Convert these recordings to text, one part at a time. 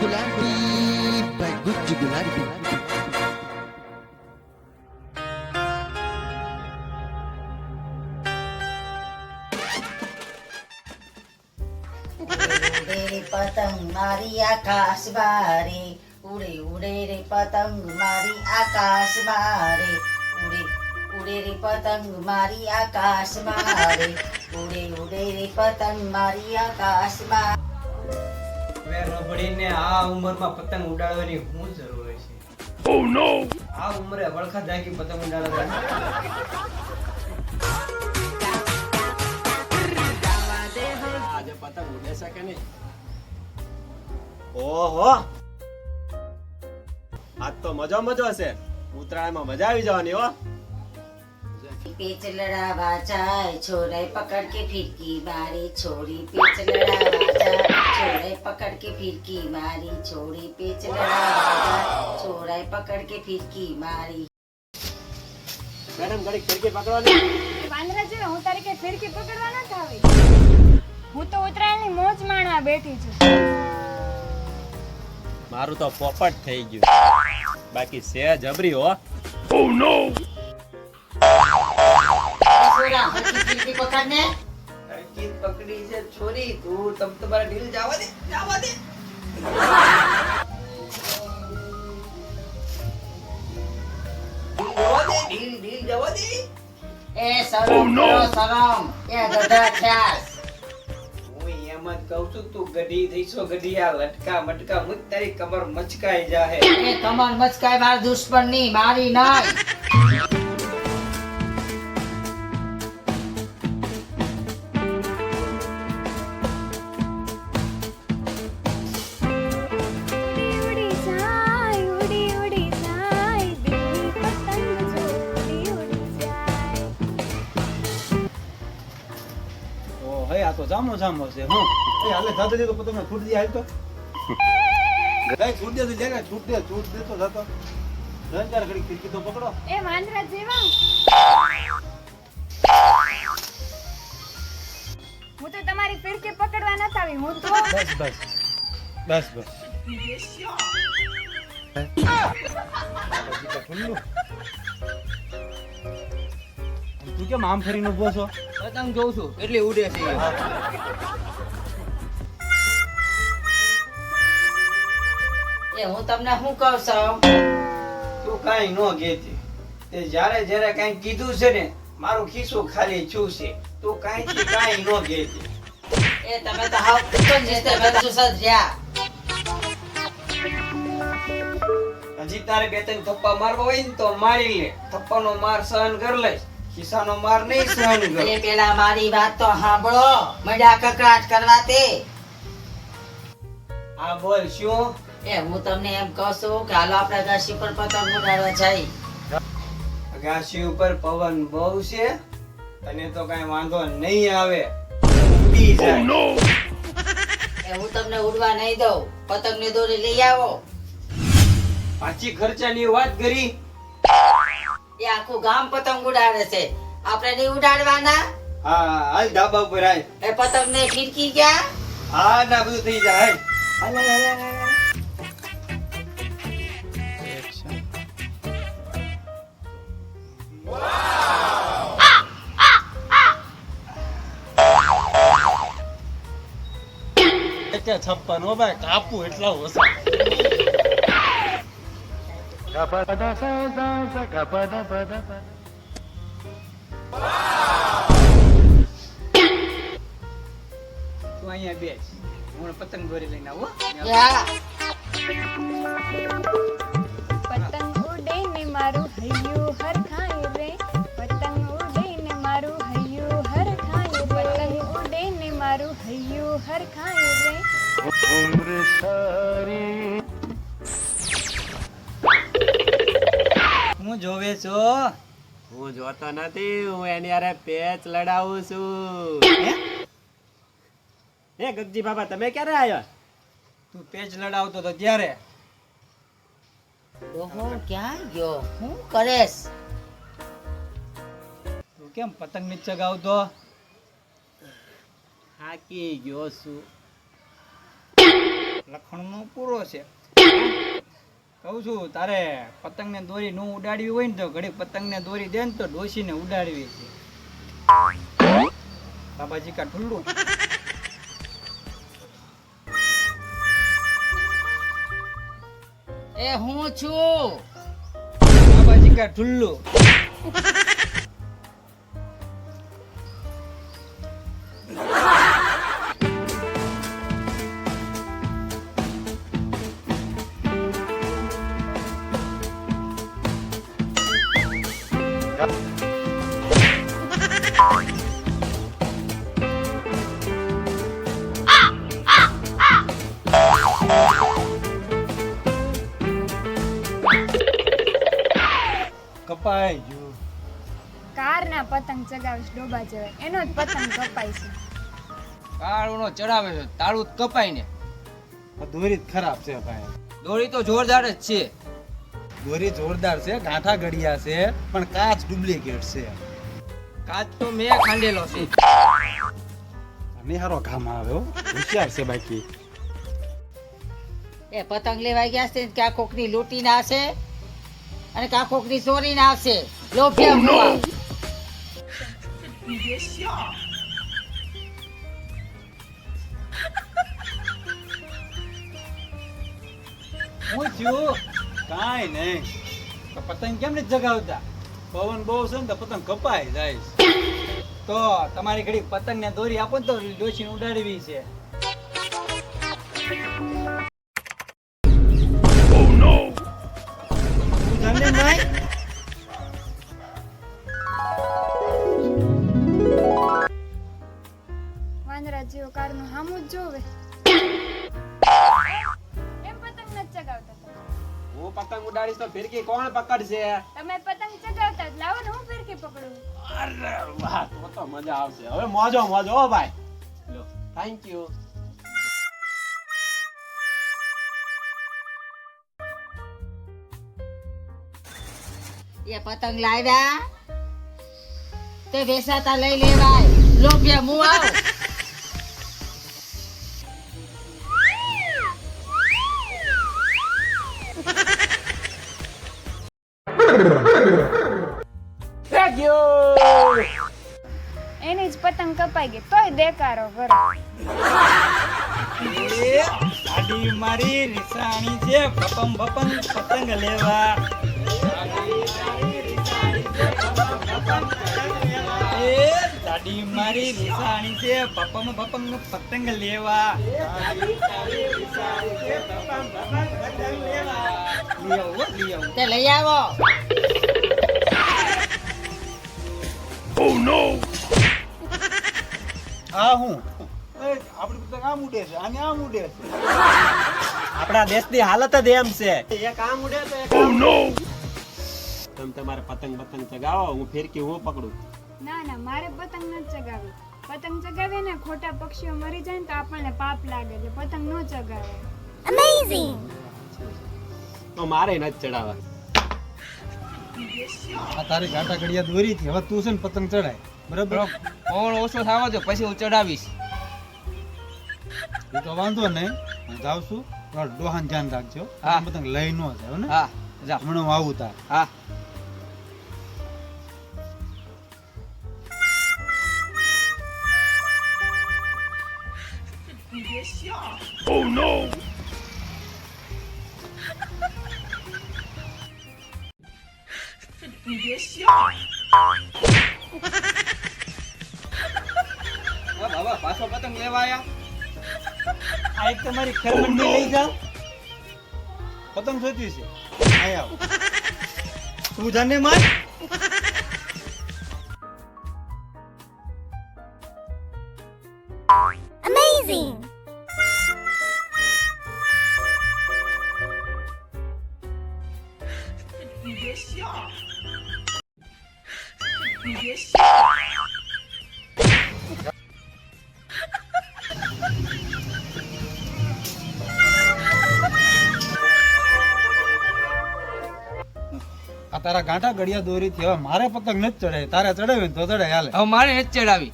ગુલાબી ગુજ્જુ ગુલાબી ઉડે રે પતંગ મારી આકાશ બારે ઉડે ઉડે રે પતંગ મારી આકાશ બારે ઉડે ઉડે રે પતંગ મારી આકાશ બારે ઉડે ઉડે રે પતંગ મારી આકાશ બારે હવે રબડીને આ ઉંમરમાં પતંગ ઉડાડવાની શું જરૂર છે. આ ઉંમરે વળખા જાગી પતંગ ઉડાડવા આજે પતંગ ઉડે છે કે નહીં? ઓહો! આજ તો મજા મજો છે ઉત્તરાયણમાં મજા આવી જવાની હો. પેચ લડાવા જાય છોરે પકડ કે ફિરકી બારી છોડી પેચ લડાવા पकड़ के પકડ કે ફિરકી મારી છોડી પેચ લડાવા જાય છોરાય પકડ કે ફિરકી મેડમ ઘડી ખિડકી પકડવાની. વાંદરા છે હું તારી કઈ ફિરકી પકડવા નથી આવી હું તો ઉતરાયણની મોજ માણવા બેઠી છું. મારું તો પોપટ થઈ ગયું. બાકી છે જબરી હો. છોરા હરખી ફિરકી પકડ પકડી છે. છોરી તું તમ તમારા ઢીલ જવા દે જવા દે. ઢીલ ઢીલ ઢીલ જવા દે. એ એ ગધા ખ્યાલ. હું એમ જ કહું છું તું ગડી થઈશો ગડિયા લટકા મટકા મુજ તારી કમર મચકાઈ જાહે. એ કમર મચકાય મારા દુશ્મનની મારી નહીં. જામો જામો છે હું. એ હાલે જાતો જતો તમે છૂટ દે આવ્યો તો છૂટ દે તો જાય છૂટ દે છૂટ દે તો જાતો. ત્રણ ચાર ઘડી ખીડકી તો પકડો. એ માંદરા જેવા. હું તો તમારી ફિરકી પકડવા નથી આવી હું તો બસ બસ. બસ બસ. તું કેમ આમ ફરીને ઊભો છો? પતંગ જોઉં છું કેટલી ઉડે છે એ. એ હું તમને શું કહું છું તું કાંઈ નો કહેતી. તે જ્યારે જ્યારે કાંઈ કીધું છે ને મારું ખીસું ખાલી છું છે. તું કાંઈ થી કાંઈ નો કહેતી. એ તમે તો હાવ કુકન છે બધું તો સજ્યા હજી તારે બે ત્રણ થપ્પા મારવા હોય ને તો મારી લે. થપ્પાનો માર સહન કરી લઈશ. ખિસ્સાનો માર નહીં સહન કરે પેલા મારી વાત તો સાંભળો. મડ્યા કકડાટ કરવા તે. આ બોલ શું? એ હું તમને એમ કહું છું કે હાલો આપણે ઘાસી પર પતંગ ઉડાડવા જઈ. ઘાસી ઉપર પવન બહુ છે તને તો કઈ વાંધો નહીં આવે. ઉડી જાય. એ હું તમને ઉડવા નહીં દઉં. પતંગની દોરી લઈ આવો. પાછી ખર્ચાની વાત કરી. એ આખું ગામ પતંગ ઉડાડે છે. આપણે નહીં ઉડાડવાના? હા હાલ ધાબા ઉપર આય એ પતંગ ને ખીડકી ગયા? હા ના બધું થઈ જાય હાલ. હાલ હાલો, હાલો, હાલો. એટલે છપ્પન હો ભાઈ કાપુ એટલા ઓછા. તું અહીંયા બેસ હું પતંગ દોરી લઈને આવું. પતંગ ઉડે ને મારું હૈયું હરખાય રે પતંગ ઉડે મારું હૈયું હર ખાય પતંગ ઉડે મારું હૈયું હરખાય રે હું જોવે છો? હું જોતો નથી હું એની અરે પેચ લડાવું છું. હે? હે ગગજી બાબા તમે ક્યારે આવ્યા તું પેચ લડાવતો તો ત્યારે ઓહો ક્યાં ગયો? હું કરેશ. તું કેમ પતંગ નથી ચગાવતો? હાકી ગયો છું. લખણનો પૂરો છે. કહું છું તારે પતંગને દોરી નું ઉડાડવી હોય ને તો ઘડી પતંગને દોરી દે ને તો ડોસીને ઉડાડવી છે. બાબાજી કા ઠુલ્લું એ હું છું? બાબાજી કા ઠુલ્લું કપાઈ ગયું કારના પતંગ ચગાવીશ ડોબા જેવાય એનો જ પતંગ કપાય છે. કાળુનો ચડાવે છે તાળું જ કપાય ને. દોરી જ ખરાબ છે ભાઈ. દોરી તો જોરદાર જ છે. દોરી જોરદાર છે ગાંઠા ઘડિયા છે પણ કાચ ડુપ્લિકેટ છે. કાચ તો મેં ખાંડેલો છે. નિહારો ઘામ આવે હો. હોશિયાર છે બાકી. એ પતંગ લેવા ગયા છે ક્યાં કોકની લૂંટી ના છે અને ક્યાં કોકની ચોરી ના છે લોભિયા. હું છું. કાંઈ નહીં. તો પતંગ કેમ નથી જગાવતા? પવન બહુ છે ને તો પતંગ કપાઈ જાય તો તમારી ઘડી પતંગ ને દોરી આપો ને તો ડોશી ઉડાડવી છે. વાંદરા જેવો કારનું હામું જ જોવે. એમ પતંગ નથી ચગાવતા હું પતંગ ઉડાડીશ તો ફિરકી કોણ પકડશે? તમે પતંગ ચગાવતા જ લાવો ને હું ફિરકી પકડું? અરે વાહ તો તો મજા આવશે. હવે મોજો મોજો હો ભાઈ. લો થેન્ક યુ એ પતંગ લાવ્યા? તે વેસાતા લઈ લેવાય. લોભિયા મુવા એની જ પતંગ કપાઈ ગઈ તોય દેકારો કરો એ સાડી મારી નિશાણી છે પપમ પપમ પતંગ લેવા. એ મારી નિશાણી છે પપમ ભપમ પતંગ લેવા. લઈ આવો લઈ આવો. તે no! આ હું? આપણી પતંગ આમ ઉડે છે. આને આમ ઉડે છે. આપણા દેશની હાલત જ એમ છે. એક આમ ઉડે તો એક આમ તમે તમારે પતંગ પતંગ ચગાવો હું ફેરકી હું પકડું? ના ના મારે પતંગ નથી ચગાવી પતંગ ચગાવીએ ને ખોટા પક્ષીઓ મરી જાય ને તો આપણને પાપ લાગે એટલે પતંગ ન ચગાવે. તો મારે નથી ચડાવવા. આ તારી ગાંઠા ઘડિયા દોરી થી હવે તું છે ને પતંગ ચડાય. બરાબર? પવન ઓછો થવા દો પછી હું ચડાવીશ. એ તો વાંધો નહીં. હું જાઉં છું. થોડા ડોહાન ધ્યાન રાખજો. હા. પતંગ લઈ ન જાય ને? હા જા. હમણાં હું આવું તાર. હા. હા, બાબા પાછો પતંગ લેવા આવ્યા આ એક તમારી ખેરમંડી લઈ જાઓ પતંગ છે આય તું જાને માર? આ તારા ગાંઠા ગડિયા દોરી થી હવે મારે પતંગ નથી ચડે તારે ચડાવે તો ચડાય હાલે. હવે મારે નથી ચડાવી.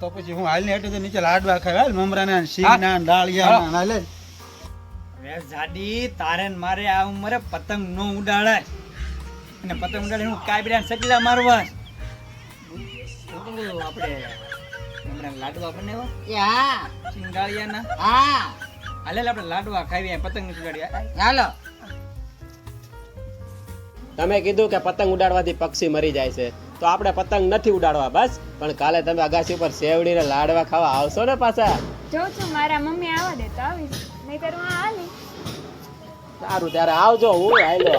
તો પછી હું હાલની હેઠે નીચે લાડવા ખાય હાલ મમરાના ના ડાળિયા હાલે. વેસ જાડી તારે ને મારે આ ઉંમરે પતંગ નો ઉડાડાય. અને પતંગ ઉડાડે હું કાબરિયા સકલા મારવા. શું આપણે. હમણાં લાડવા બનાવ્યા? એ હા ચિંગાળિયાના હા. હાલે આપણે લાડવા ખાવી પતંગ નથી હાલો. તમે કીધું કે પતંગ ઉડાડવાથી પક્ષી મરી જાય છે. તો આપણે પતંગ નથી ઉડાડવા બસ. પણ કાલે તમે અગાસી ઉપર સેવડીને લાડવા ખાવા આવશો ને પાછા. જોઉં છું મારા મમ્મી આવવા દેતા આવીશ. નહીં તારું હાલી સારું ત્યારે આવજો હું આયલો